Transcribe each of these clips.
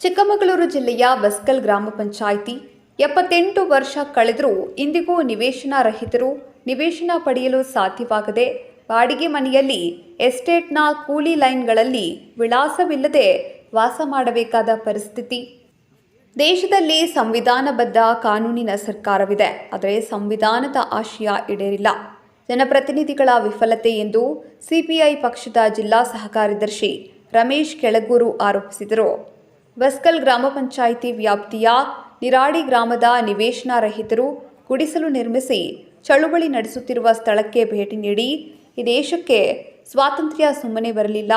ಚಿಕ್ಕಮಗಳೂರು ಜಿಲ್ಲೆಯ ಬಸ್ಕಲ್ ಗ್ರಾಮ ಪಂಚಾಯಿತಿ ಎಪ್ಪತ್ತೆಂಟು ವರ್ಷ ಕಳೆದರೂ ಇಂದಿಗೂ ನಿವೇಶನ ರಹಿತರು ನಿವೇಶನ ಪಡೆಯಲು ಸಾಧ್ಯವಾಗದೆ ಬಾಡಿಗೆ ಮನೆಯಲ್ಲಿ ಎಸ್ಟೇಟ್ನ ಕೂಲಿ ಲೈನ್ಗಳಲ್ಲಿ ವಿಳಾಸವಿಲ್ಲದೆ ವಾಸ ಮಾಡಬೇಕಾದ ಪರಿಸ್ಥಿತಿ. ದೇಶದಲ್ಲಿ ಸಂವಿಧಾನಬದ್ಧ ಕಾನೂನಿನ ಸರ್ಕಾರವಿದೆ. ಆದರೆ ಸಂವಿಧಾನದ ಆಶಯ ಈಡೇರಿಲ್ಲ. ಜನಪ್ರತಿನಿಧಿಗಳ ವಿಫಲತೆ ಎಂದು ಸಿಪಿಐ ಪಕ್ಷದ ಜಿಲ್ಲಾ ಸಹ ಕಾರ್ಯದರ್ಶಿ ರಮೇಶ್ ಕೆಳಗೂರು ಆರೋಪಿಸಿದರು. ಬಸ್ಕಲ್ ಗ್ರಾಮ ಪಂಚಾಯಿತಿ ವ್ಯಾಪ್ತಿಯ ನಿರಾಡಿ ಗ್ರಾಮದ ನಿವೇಶನ ರಹಿತರು ಗುಡಿಸಲು ನಿರ್ಮಿಸಿ ಚಳುವಳಿ ನಡೆಸುತ್ತಿರುವ ಸ್ಥಳಕ್ಕೆ ಭೇಟಿ ನೀಡಿ, ಈ ದೇಶಕ್ಕೆ ಸ್ವಾತಂತ್ರ್ಯ ಸುಮ್ಮನೆ ಬರಲಿಲ್ಲ.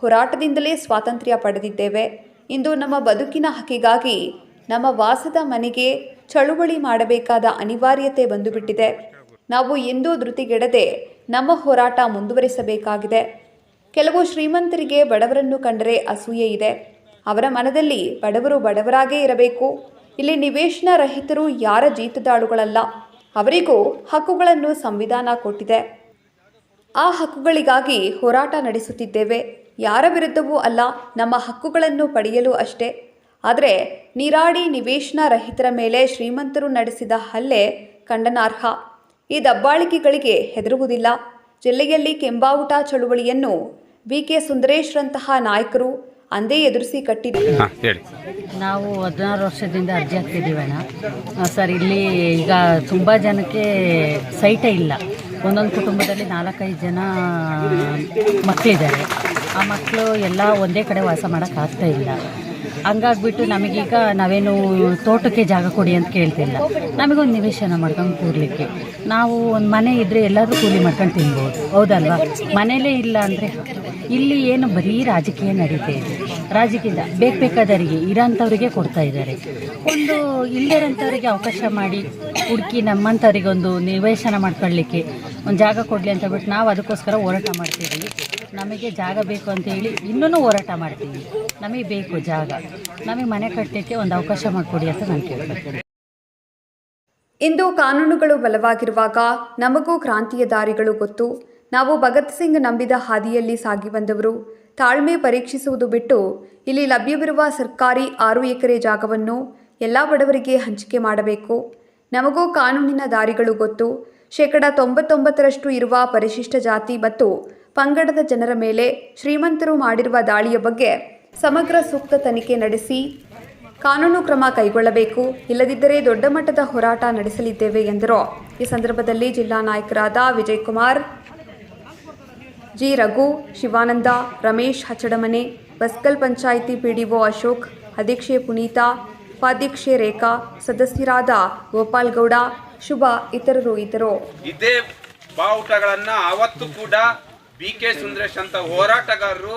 ಹೋರಾಟದಿಂದಲೇ ಸ್ವಾತಂತ್ರ್ಯ ಪಡೆದಿದ್ದೇವೆ. ಇಂದು ನಮ್ಮ ಬದುಕಿನ ಹಕ್ಕಿಗಾಗಿ ನಮ್ಮ ವಾಸದ ಮನೆಗೆ ಚಳುವಳಿ ಮಾಡಬೇಕಾದ ಅನಿವಾರ್ಯತೆ ಬಂದುಬಿಟ್ಟಿದೆ. ನಾವು ಎಂದೂ ಧೃತಿಗೆಡದೆ ನಮ್ಮ ಹೋರಾಟ ಮುಂದುವರಿಸಬೇಕಾಗಿದೆ. ಕೆಲವು ಶ್ರೀಮಂತರಿಗೆ ಬಡವರನ್ನು ಕಂಡರೆ ಅಸೂಯೆ ಇದೆ. ಅವರ ಮನದಲ್ಲಿ ಬಡವರು ಬಡವರಾಗೇ ಇರಬೇಕು. ಇಲ್ಲಿ ನಿವೇಶನ ರಹಿತರು ಯಾರ ಜೀತದಾಳುಗಳಲ್ಲ. ಅವರಿಗೂ ಹಕ್ಕುಗಳನ್ನು ಸಂವಿಧಾನ ಕೊಟ್ಟಿದೆ. ಆ ಹಕ್ಕುಗಳಿಗಾಗಿ ಹೋರಾಟ ನಡೆಸುತ್ತಿದ್ದೇವೆ. ಯಾರ ವಿರುದ್ಧವೂ ಅಲ್ಲ ನಮ್ಮ ಹಕ್ಕುಗಳನ್ನು ಪಡೆಯಲು ಅಷ್ಟೇ. ಆದರೆ ನೀರಾಡಿ ನಿವೇಶನ ರಹಿತರ ಮೇಲೆ ಶ್ರೀಮಂತರು ನಡೆಸಿದ ಹಲ್ಲೆ ಖಂಡನಾರ್ಹ. ಈ ದಬ್ಬಾಳಿಕೆಗಳಿಗೆ ಹೆದರುವುದಿಲ್ಲ. ಜಿಲ್ಲೆಯಲ್ಲಿ ಕೆಂಬಾವುಟ ಚಳುವಳಿಯನ್ನು ವಿ ಕೆ ಸುಂದರೇಶ್ರಂತಹ ನಾಯಕರು ಅಂದೇ ಎದುರಿಸಿ ಕಟ್ಟಿದ್ದಾರೆ. ನಾವು ಹದಿನಾರು ವರ್ಷದಿಂದ ಅರ್ಜಿ ಹಾಕ್ತಿದ್ದೀವಣ್ಣ ಅಣ್ಣ. ಸರ್ ಇಲ್ಲಿ ಈಗ ತುಂಬ ಜನಕ್ಕೆ ಸೈಟೇ ಇಲ್ಲ. ಒಂದೊಂದು ಕುಟುಂಬದಲ್ಲಿ ನಾಲ್ಕೈದು ಜನ ಮಕ್ಕಳಿದ್ದಾರೆ ಆ ಮಕ್ಕಳು ಎಲ್ಲ ಒಂದೇ ಕಡೆ ವಾಸ ಮಾಡೋಕ್ಕಾಗ್ತಾ ಇಲ್ಲ. ಹಂಗಾಗ್ಬಿಟ್ಟು ನಮಗೀಗ ನಾವೇನು ತೋಟಕ್ಕೆ ಜಾಗ ಕೊಡಿ ಅಂತ ಕೇಳ್ತಿಲ್ಲ ನಮಗೊಂದು ನಿವೇಶನ ಮಾಡ್ಕೊಂಡು ಕೂರಲಿಕ್ಕೆ. ನಾವು ಒಂದು ಮನೆ ಇದ್ದರೆ ಎಲ್ಲರೂ ಕೂಲಿ ಮಾಡ್ಕೊಂಡು ತಿನ್ಬೋದು. ಹೌದಲ್ವಾ? ಮನೇಲೇ ಇಲ್ಲ ಅಂದರೆ ಇಲ್ಲಿ ಏನು ಬರೀ ರಾಜಕೀಯ ನಡೀತಾ ಇದೆ. ರಾಜಕೀಯ ಬೇಕು ಬೇಕಾದವರಿಗೆ, ಇರೋಂಥವ್ರಿಗೆ ಕೊಡ್ತಾ ಇದ್ದಾರೆ. ಒಂದು ಇಲ್ಲದಿರೋಂಥವ್ರಿಗೆ ಅವಕಾಶ ಮಾಡಿ, ಹುಡುಕಿ ನಮ್ಮಂಥವ್ರಿಗೆ ಒಂದು ನಿವೇಶನ ಮಾಡ್ಕೊಳ್ಳಿಕ್ಕೆ, ಒಂದು ಜಾಗ ಕೊಡಲಿ ಅಂತ ಬಿಟ್ಟು ನಾವು ಅದಕ್ಕೋಸ್ಕರ ಹೋರಾಟ ಮಾಡ್ತಿದ್ದೀವಿ. ನಮಗೆ ಜಾಗ ಬೇಕು ಅಂತ ಹೇಳಿ ಇನ್ನೂ ಹೋರಾಟ ಮಾಡ್ತೀವಿ. ನಮಗೆ ಬೇಕು ಜಾಗ. ನಮಗೆ ಮನೆ ಕಟ್ಟಕ್ಕೆ ಒಂದು ಅವಕಾಶ ಮಾಡಿಕೊಡಿ ಅಂತ ನಾನು ಕೇಳ್ತೀನಿ ಇಂದು ಕಾನೂನುಗಳು ಬಲವಾಗಿರುವಾಗ ನಮಗೂ ಕ್ರಾಂತಿಯ ದಾರಿಗಳು ಗೊತ್ತು. ನಾವು ಭಗತ್ ಸಿಂಗ್ ನಂಬಿದ ಹಾದಿಯಲ್ಲಿ ಸಾಗಿ ಬಂದವರು. ತಾಳ್ಮೆ ಪರೀಕ್ಷಿಸುವುದು ಬಿಟ್ಟು ಇಲ್ಲಿ ಲಭ್ಯವಿರುವ ಸರ್ಕಾರಿ ಆರು ಎಕರೆ ಜಾಗವನ್ನು ಎಲ್ಲ ಬಡವರಿಗೆ ಹಂಚಿಕೆ ಮಾಡಬೇಕು. ನಮಗೂ ಕಾನೂನಿನ ದಾರಿಗಳು ಗೊತ್ತು. ಶೇಕಡ ತೊಂಬತ್ತೊಂಬತ್ತರಷ್ಟು ಇರುವ ಪರಿಶಿಷ್ಟ ಜಾತಿ ಮತ್ತು ಪಂಗಡದ ಜನರ ಮೇಲೆ ಶ್ರೀಮಂತರು ಮಾಡಿರುವ ದಾಳಿಯ ಬಗ್ಗೆ ಸಮಗ್ರ ಸೂಕ್ತ ತನಿಖೆ ನಡೆಸಿ ಕಾನೂನು ಕ್ರಮ ಕೈಗೊಳ್ಳಬೇಕು, ಇಲ್ಲದಿದ್ದರೆ ದೊಡ್ಡ ಮಟ್ಟದ ಹೋರಾಟ ನಡೆಸಲಿದ್ದೇವೆ ಎಂದರು. ಈ ಸಂದರ್ಭದಲ್ಲಿ ಜಿಲ್ಲಾ ನಾಯಕರಾದ ವಿಜಯ್ ಕುಮಾರ್ ಜಿ. ರಘು, ಶಿವಾನಂದ, ರಮೇಶ್ ಹಚ್ಚಡಮನೆ ಬಸ್ಕಲ್ ಪಂಚಾಯಿತಿ ಪಿಡಿಒ ಅಶೋಕ್, ಅಧ್ಯಕ್ಷೆ ಪುನೀತಾ, ಉಪಾಧ್ಯಕ್ಷೆ ರೇಖಾ, ಸದಸ್ಯರಾದ ಗೋಪಾಲ್ ಗೌಡ, ಶುಭ ಇತರರು ಇದ್ದರು. ಇದೇ ಬಾವುಟಗಳನ್ನು ಅವತ್ತು ಕೂಡ ಬಿ ಕೆ ಸುಂದರೇಶ್ ಅಂತ ಹೋರಾಟಗಾರರು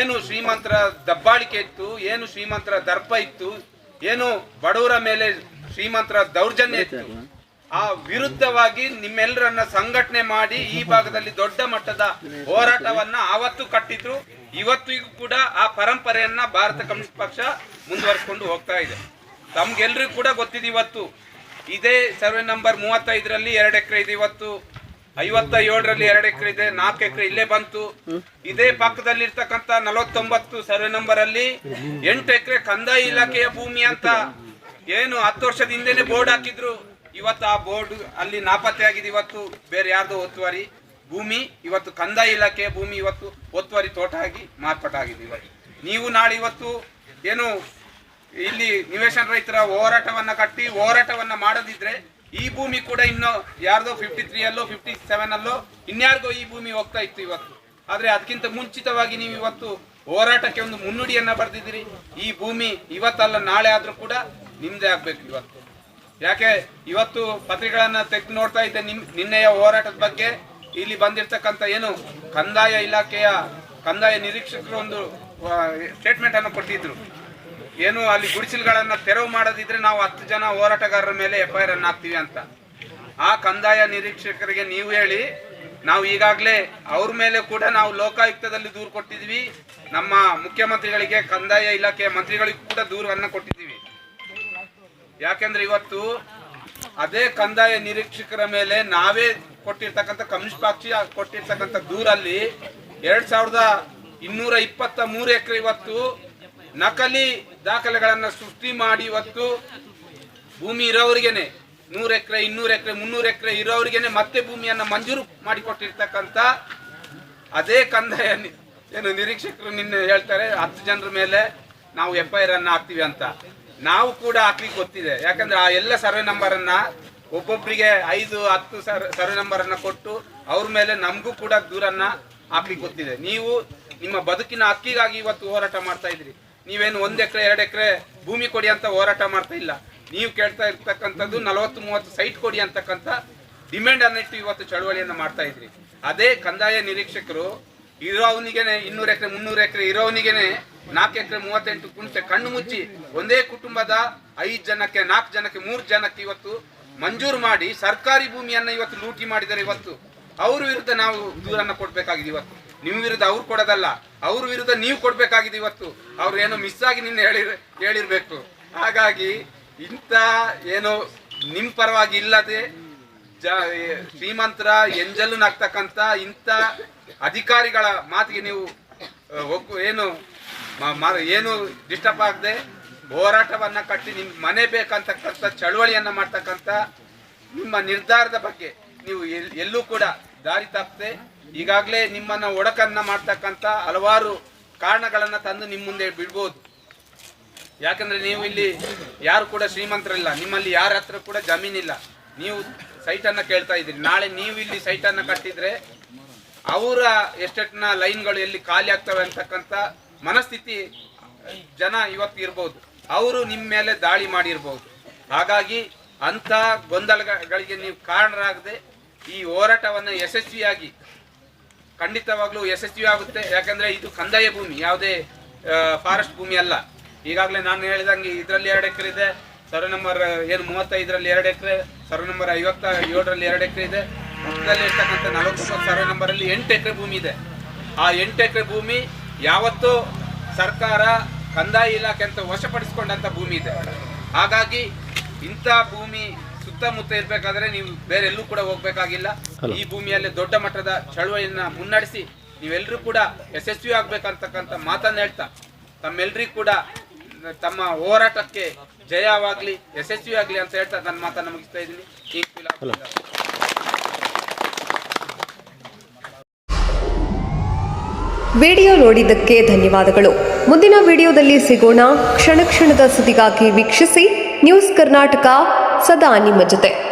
ಏನು ಶ್ರೀಮಂತರ ದಬ್ಬಾಳಿಕೆ ಇತ್ತು, ಏನು ಶ್ರೀಮಂತರ ದರ್ಪ ಇತ್ತು, ಏನು ಬಡವರ ಮೇಲೆ ಶ್ರೀಮಂತರ ದೌರ್ಜನ್ಯ ಇತ್ತು. ಆ ವಿರುದ್ಧವಾಗಿ ನಿಮ್ಮೆಲ್ಲರನ್ನ ಸಂಘಟನೆ ಮಾಡಿ ಈ ಭಾಗದಲ್ಲಿ ದೊಡ್ಡ ಮಟ್ಟದ ಹೋರಾಟವನ್ನ ಆವತ್ತು ಕಟ್ಟಿದ್ರು. ಇವತ್ತಿಗೂ ಕೂಡ ಆ ಪರಂಪರೆಯನ್ನ ಭಾರತ ಕಮ್ಯುನಿಸ್ಟ್ ಪಕ್ಷ ಮುಂದುವರಿಸಿಕೊಂಡು ಹೋಗ್ತಾ ಇದೆ. ತಮ್ಗೆಲ್ರಿಗೂ ಕೂಡ ಗೊತ್ತಿದೆ ಇವತ್ತು. ಇದೇ ಸರ್ವೆ ನಂಬರ್ ಮೂವತ್ತೈದರಲ್ಲಿ ಎರಡು ಎಕರೆ ಇದೆ ಇವತ್ತು. ಐವತ್ತ ಏಳರಲ್ಲಿ ಎರಡು ಎಕರೆ ಇದೆ ನಾಲ್ಕು ಎಕರೆ ಇಲ್ಲೇ ಬಂತು. ಇದೇ ಪಕ್ಕದಲ್ಲಿ ಇರ್ತಕ್ಕಂತ ನಲವತ್ತೊಂಬತ್ತು ಸರ್ವೆ ನಂಬರ್ ಅಲ್ಲಿ ಎಂಟು ಎಕರೆ ಕಂದಾಯ ಇಲಾಖೆಯ ಭೂಮಿ ಅಂತ ಏನು ಹತ್ತು ವರ್ಷದ ಹಿಂದೆನೆ ಬೋರ್ಡ್ ಹಾಕಿದ್ರು. ಇವತ್ತು ಆ ಬೋರ್ಡ್ ಅಲ್ಲಿ ನಾಪತ್ತೆ ಆಗಿದೆ ಇವತ್ತು ಬೇರೆ ಯಾರ್ದೋ ಒತ್ತುವರಿ ಭೂಮಿ ಇವತ್ತು ಕಂದಾಯ ಇಲಾಖೆಯ ಭೂಮಿ ಇವತ್ತು ಒತ್ತುವರಿ ತೋಟ ಆಗಿ ಮಾರ್ಪಾಟಾಗಿದೆ ಇವತ್ತು. ನೀವು ನಾಳೆ ಇವತ್ತು ಏನು ಇಲ್ಲಿ ನಿವೇಶನ ರೈತರ ಹೋರಾಟವನ್ನ ಕಟ್ಟಿ ಹೋರಾಟವನ್ನ ಮಾಡದಿದ್ರೆ ಈ ಭೂಮಿ ಕೂಡ ಇನ್ನು ಯಾರ್ದೋ ಫಿಫ್ಟಿ ತ್ರೀ ಅಲ್ಲೋ ಫಿಫ್ಟಿ ಸೆವೆನ್ ಅಲ್ಲೋ, ಇನ್ಯಾರಿಗೋ ಈ ಭೂಮಿ ಹೋಗ್ತಾ ಇತ್ತು ಇವತ್ತು. ಆದ್ರೆ ಅದಕ್ಕಿಂತ ಮುಂಚಿತವಾಗಿ ನೀವು ಇವತ್ತು ಹೋರಾಟಕ್ಕೆ ಒಂದು ಮುನ್ನುಡಿಯನ್ನ ಬರೆದಿದ್ದೀರಿ. ಈ ಭೂಮಿ ಇವತ್ತಲ್ಲ, ನಾಳೆ ಆದ್ರೂ ಕೂಡ ನಿಮ್ಮದೇ ಆಗ್ಬೇಕು ಇವತ್ತು. ಯಾಕೆ, ಇವತ್ತು ಪತ್ರಿಕೆಗಳನ್ನ ತೆಗೆದು ನೋಡ್ತಾ ಇದ್ದೆ ನಿಮ್, ನಿನ್ನೆಯ ಹೋರಾಟದ ಬಗ್ಗೆ ಇಲ್ಲಿ ಬಂದಿರ್ತಕ್ಕಂಥ ಏನು ಕಂದಾಯ ಇಲಾಖೆಯ, ಕಂದಾಯ ನಿರೀಕ್ಷಕರು ಒಂದು ಸ್ಟೇಟ್ಮೆಂಟ್ ಅನ್ನು ಕೊಟ್ಟಿದ್ರು. ಏನು ಅಲ್ಲಿ ಗುಡಿಸಿಲುಗಳನ್ನ ತೆರವು ಮಾಡದಿದ್ರೆ ನಾವು ಹತ್ತು ಜನ ಹೋರಾಟಗಾರರ ಮೇಲೆ ಎಫ್ ಐ ಅನ್ನು ಹಾಕ್ತೀವಿ ಅಂತ. ಆ ಕಂದಾಯ ನಿರೀಕ್ಷಕರಿಗೆ ನೀವು ಹೇಳಿ, ನಾವು ಈಗಾಗಲೇ ಅವ್ರ ಮೇಲೆ ಕೂಡ ನಾವು ಲೋಕಾಯುಕ್ತದಲ್ಲಿ ದೂರು ಕೊಟ್ಟಿದ್ವಿ ನಮ್ಮ ಮುಖ್ಯಮಂತ್ರಿಗಳಿಗೆ, ಕಂದಾಯ ಇಲಾಖೆಯ ಮಂತ್ರಿಗಳಿಗೂ ಕೂಡ ದೂರವನ್ನು ಕೊಟ್ಟಿದ್ದೀವಿ. ಯಾಕೆಂದ್ರೆ ಇವತ್ತು ಅದೇ ಕಂದಾಯ ನಿರೀಕ್ಷಕರ ಮೇಲೆ ನಾವೇ ಕೊಟ್ಟಿರ್ತಕ್ಕಂಥ, ಕಮ್ಯುನಿಸ್ಟ್ ಪಕ್ಷಿ ಕೊಟ್ಟಿರ್ತಕ್ಕಂಥ ದೂರಲ್ಲಿ ಎರಡ್ ಸಾವಿರದ ಇನ್ನೂರ ಇಪ್ಪತ್ತ ಮೂರು ಎಕರೆ ಇವತ್ತು ನಕಲಿ ದಾಖಲೆಗಳನ್ನು ಸೃಷ್ಟಿ ಮಾಡಿ ಇವತ್ತು ಭೂಮಿ ಇರೋರಿಗೇನೆ ನೂರು ಎಕರೆ, ಇನ್ನೂರು ಎಕರೆ, ಮುನ್ನೂರು ಎಕರೆ ಇರೋರಿಗೇನೆ ಮತ್ತೆ ಭೂಮಿಯನ್ನು ಮಂಜೂರು ಮಾಡಿಕೊಟ್ಟಿರ್ತಕ್ಕಂಥ ಅದೇ ಕಂದಾಯ ಏನು ನಿರೀಕ್ಷಕರು ನಿನ್ನೆ ಹೇಳ್ತಾರೆ, ಹತ್ತು ಜನರ ಮೇಲೆ ನಾವು ಎಫ್ ಐ ಆರ್ ಅನ್ನ ಹಾಕ್ತೀವಿ ಅಂತ. ನಾವು ಕೂಡ ಹಾಕ್ಲಿಕ್ಕೆ ಗೊತ್ತಿದೆ. ಯಾಕಂದ್ರೆ ಆ ಎಲ್ಲ ಸರ್ವೆ ನಂಬರನ್ನು ಒಬ್ಬೊಬ್ಬರಿಗೆ ಐದು, ಹತ್ತು ಸರ್, ಸರ್ವೆ ನಂಬರನ್ನು ಕೊಟ್ಟು ಅವ್ರ ಮೇಲೆ ನಮಗೂ ಕೂಡ ದೂರನ್ನ ಹಾಕ್ಲಿಕ್ಕೆ ಗೊತ್ತಿದೆ. ನೀವು ನಿಮ್ಮ ಬದುಕಿನ ಹಕ್ಕಿಗಾಗಿ ಇವತ್ತು ಹೋರಾಟ ಮಾಡ್ತಾ ಇದ್ರಿ ನೀವೇನು ಒಂದ್ ಎಕರೆ, ಎರಡು ಎಕರೆ ಭೂಮಿ ಕೊಡಿ ಅಂತ ಹೋರಾಟ ಮಾಡ್ತಾ ಇಲ್ಲ. ನೀವು ಕೇಳ್ತಾ ಇರ್ತಕ್ಕಂಥದ್ದು ನಲವತ್ತು ಮೂವತ್ತು ಸೈಟ್ ಕೊಡಿ ಅಂತಕ್ಕಂಥ ಡಿಮ್ಯಾಂಡ್ ಅನ್ನಿಟ್ಟು ಇವತ್ತು ಚಳವಳಿಯನ್ನ ಮಾಡ್ತಾ ಇದ್ರಿ. ಅದೇ ಕಂದಾಯ ನಿರೀಕ್ಷಕರು, ಇರೋವನಿಗೆನೆ ಇನ್ನೂರು ಎಕರೆ, ಮುನ್ನೂರು ಎಕರೆ, ಇರೋವನಿಗೆನೆ ನಾಲ್ಕು ಎಕರೆ, ಮೂವತ್ತೆಂಟು ಕುಂಟೆ ಕಣ್ಣು ಮುಚ್ಚಿ ಒಂದೇ ಕುಟುಂಬದ ಐದು ಜನಕ್ಕೆ, ನಾಲ್ಕು ಜನಕ್ಕೆ, ಮೂರು ಜನಕ್ಕೆ ಇವತ್ತು ಮಂಜೂರು ಮಾಡಿ ಸರ್ಕಾರಿ ಭೂಮಿಯನ್ನ ಇವತ್ತು ಲೂಟಿ ಮಾಡಿದ್ದಾರೆ ಇವತ್ತು. ಅವ್ರ ವಿರುದ್ಧ ನಾವು ದೂರನ್ನ ಕೊಡಬೇಕಾಗಿದೆ ಇವತ್ತು. ನಿಮ್ಮ ವಿರುದ್ಧ ಅವ್ರು ಕೊಡೋದಲ್ಲ, ಅವ್ರ ವಿರುದ್ಧ ನೀವು ಕೊಡ್ಬೇಕಾಗಿದೆ ಇವತ್ತು. ಅವ್ರು ಏನೋ ಮಿಸ್ ಆಗಿ ನಿನ್ನೆ ಹೇಳಿರ್ ಹೇಳಿರ್ಬೇಕು. ಹಾಗಾಗಿ ಇಂಥ ಏನೋ ನಿಮ್ಮ ಪರವಾಗಿ ಇಲ್ಲದೆ ಜ ಶ್ರೀಮಂತರ ಎಂಜಲ್ ನಾಗ್ತಕ್ಕಂಥ ಇಂಥ ಅಧಿಕಾರಿಗಳ ಮಾತಿಗೆ ನೀವು ಏನು ಏನು ಡಿಸ್ಟರ್ಬ್ ಆಗದೆ ಹೋರಾಟವನ್ನ ಕಟ್ಟಿ ನಿಮ್ ಮನೆ ಬೇಕಂತಕ್ಕಂಥ ಚಳವಳಿಯನ್ನ ಮಾಡ್ತಕ್ಕಂಥ ನಿಮ್ಮ ನಿರ್ಧಾರದ ಬಗ್ಗೆ ನೀವು ಎಲ್- ಎಲ್ಲೂ ಕೂಡ ದಾರಿ ತಪ್ಪದೆ ಈಗಾಗಲೇ ನಿಮ್ಮನ್ನ ಒಡಕನ್ನ ಮಾಡ್ತಕ್ಕಂಥ ಹಲವಾರು ಕಾರಣಗಳನ್ನ ತಂದು ನಿಮ್ಮ ಮುಂದೆ ಬಿಡ್ಬೋದು. ಯಾಕಂದ್ರೆ ನೀವು ಇಲ್ಲಿ ಯಾರು ಕೂಡ ಶ್ರೀಮಂತರಿಲ್ಲ. ನಿಮ್ಮಲ್ಲಿ ಯಾರ ಹತ್ರ ಕೂಡ ಜಮೀನಿಲ್ಲ. ನೀವು ಸೈಟನ್ನ ಕೇಳ್ತಾ ಇದ್ದೀರಿ. ನಾಳೆ ನೀವು ಇಲ್ಲಿ ಸೈಟನ್ನ ಕಟ್ಟಿದ್ರೆ ಅವರ ಎಸ್ಟೇಟ್ನ ಲೈನ್ಗಳು ಎಲ್ಲಿ ಖಾಲಿ ಆಗ್ತವೆ ಅಂತಕ್ಕಂಥ ಮನಸ್ಥಿತಿ ಜನ ಇವತ್ತು ಇರ್ಬೋದು. ಅವರು ನಿಮ್ಮ ಮೇಲೆ ದಾಳಿ ಮಾಡಿರ್ಬೋದು. ಹಾಗಾಗಿ ಅಂಥ ಗೊಂದಲಗಳಿಗೆ ನೀವು ಕಾರಣರಾಗದೆ ಈ ಹೋರಾಟವನ್ನು ಯಶಸ್ವಿಯಾಗಿ ಖಂಡಿತವಾಗ್ಲೂ ಯಶಸ್ವಿ ಆಗುತ್ತೆ. ಯಾಕಂದ್ರೆ ಇದು ಕಂದಾಯ ಭೂಮಿ, ಯಾವುದೇ ಫಾರೆಸ್ಟ್ ಭೂಮಿ ಅಲ್ಲ. ಈಗಾಗಲೇ ನಾನು ಹೇಳಿದಂಗೆ ಇದರಲ್ಲಿ ಎರಡು ಎಕರೆ ಇದೆ ಸರ್ವೆ ನಂಬರ್ ಏನು ಮೂವತ್ತೈದರಲ್ಲಿ ಎರಡು ಎಕರೆ ಸರ್ವೆ ನಂಬರ್ ಐವತ್ತ, ಏಳರಲ್ಲಿ ಎರಡು ಎಕರೆ ಇದೆ. ಮೊದಲಲ್ಲಿ ಇರ್ತಕ್ಕಂಥ ನಲವತ್ತೊಂಬತ್ತು ಸರ್ವೆ ನಂಬರಲ್ಲಿ ಎಂಟು ಎಕರೆ ಭೂಮಿ ಇದೆ. ಆ ಎಂಟು ಎಕರೆ ಭೂಮಿ ಯಾವತ್ತೂ ಸರ್ಕಾರ, ಕಂದಾಯ ಇಲಾಖೆ ಅಂತ ವಶಪಡಿಸಿಕೊಂಡಂತ ಭೂಮಿ ಇದೆ. ಹಾಗಾಗಿ ಇಂಥ ಭೂಮಿ ಸುತ್ತಮುತ್ತ ಇರ್ಬೇಕಾದ್ರೆ ನೀವು ಬೇರೆ ಎಲ್ಲೂ ಕೂಡ ಹೋಗ್ಬೇಕಾಗಿಲ್ಲ. ಈ ಭೂಮಿಯಲ್ಲಿ ದೊಡ್ಡ ಮಟ್ಟದ ಚಳವಳಿಯನ್ನ ಮುನ್ನಡೆಸಿ ನೀವೆಲ್ಲರೂ ಕೂಡ ಯಶಸ್ವಿ ಆಗ್ಬೇಕಂತಕ್ಕಂಥ ಮಾತನ್ನ ಹೇಳ್ತಾ ತಮ್ಮೆಲ್ಲರಿಗೂ ಕೂಡ ತಮ್ಮ ಹೋರಾಟಕ್ಕೆ ಜಯವಾಗ್ಲಿ ಯಶಸ್ವಿ ಆಗ್ಲಿ ಅಂತ ಹೇಳ್ತಾ ನನ್ನ ಮಾತನ್ನ ಮುಗಿಸ್ತಾ ಇದ್ದೀನಿ. ವಿಡಿಯೋ ನೋಡಿದ್ದಕ್ಕೆ ಧನ್ಯವಾದಗಳು. ಮುಂದಿನ ವಿಡಿಯೋದಲ್ಲಿ ಸಿಗೋಣ. ಕ್ಷಣ ಕ್ಷಣದ ಸುದ್ದಿಗಾಗಿ ವೀಕ್ಷಿಸಿ. ನ್ಯೂಸ್ ಕರ್ನಾಟಕ ಸದಾ ನಿಮ್ಮ ಜೊತೆ